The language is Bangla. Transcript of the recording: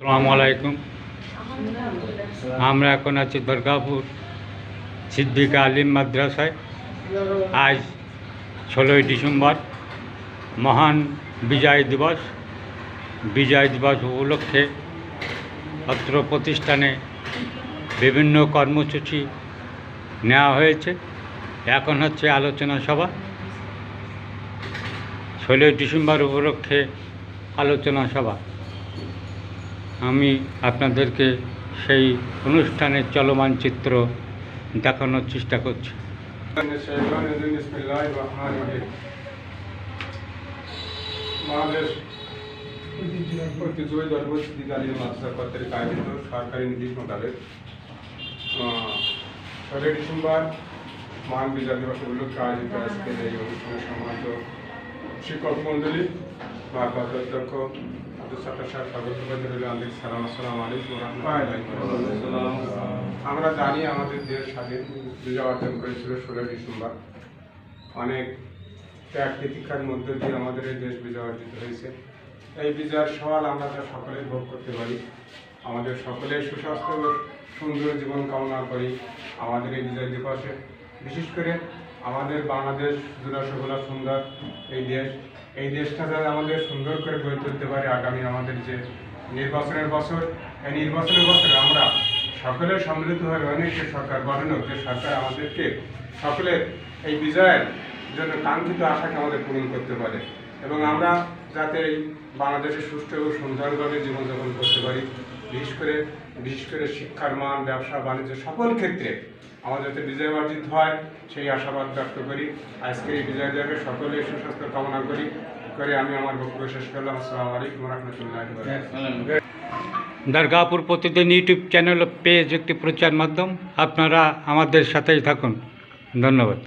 আসসালামু আলাইকুম। আমরা এখন আছি দুর্গাপুর সিদ্দিকা আলিম মাদ্রাসায়। আজ ষোলোই ডিসেম্বর, মহান বিজয় দিবস। বিজয় দিবস উপলক্ষে অত্র প্রতিষ্ঠানে বিভিন্ন কর্মসূচি নেওয়া হয়েছে। এখন হচ্ছে আলোচনা সভা। ষোলোই ডিসেম্বর উপলক্ষে আলোচনা সভা। আমি আপনাদেরকে সেই অনুষ্ঠানের চলমান চিত্র দেখানোর চেষ্টা করছি। সরকারি নির্দেশ ডিসেম্বর মহান বিজয় দিবস আয়োজিত আজকের এই সম্মানিত শিক্ষক মন্ডলী বা অধ্যক্ষ আমরা জানি আমাদের দেশ স্বাধীন বিজয় অর্জন করেছিল ষোলোই ডিসেম্বর। অনেক ত্যাগ প্রতীক্ষার মধ্য দিয়ে আমাদের এই দেশ বিজয় অর্জিত হয়েছে। এই বিজয়ের সওয়াল আমরা তা সকলেই ভোগ করতে পারি আমাদের সকলের সুস্বাস্থ্য সুন্দর জীবন কামনা করি আমাদের এই বিজয় দিবসে। বিশেষ করে আমাদের বাংলাদেশ জুড়াশোগুলা সুন্দর, এই দেশ, এই দেশটা যাতে আমাদের সুন্দর করে গড়ে তুলতে পারে আগামী আমাদের যে নির্বাচনের বছর, এই নির্বাচনের বছরে আমরা সকলে সম্মিলিতভাবে অনেককে সরকার গঠন, যে সরকার আমাদেরকে সকলের এই বিজয়ের জন্য কাঙ্ক্ষিত আশাকে আমাদের পূরণ করতে পারে। এবং আমরা যাতে বাংলাদেশে সুষ্ঠু এবং সুন্দরভাবে জীবনযাপন করতে পারি, বিশেষ করে বিশেষ করে শিক্ষার মান, ব্যবসা, বাণিজ্য সকল ক্ষেত্রে আমাদের যাতে বিজয় অর্জিত হয়, সেই আশাবাদ ব্যক্ত করি। আজকের এই বিজয় দেবে সকলের সুস্বাস্থ্য কামনা করি। করে আমি আমার বক্তব্য শেষ করলাম। আসসালামু আলাইকুম রহমতুল্লাহ দুর্গাপুর প্রতিদিন ইউটিউব চ্যানেল পেজ একটি প্রচার মাধ্যম। আপনারা আমাদের সাথেই থাকুন। ধন্যবাদ।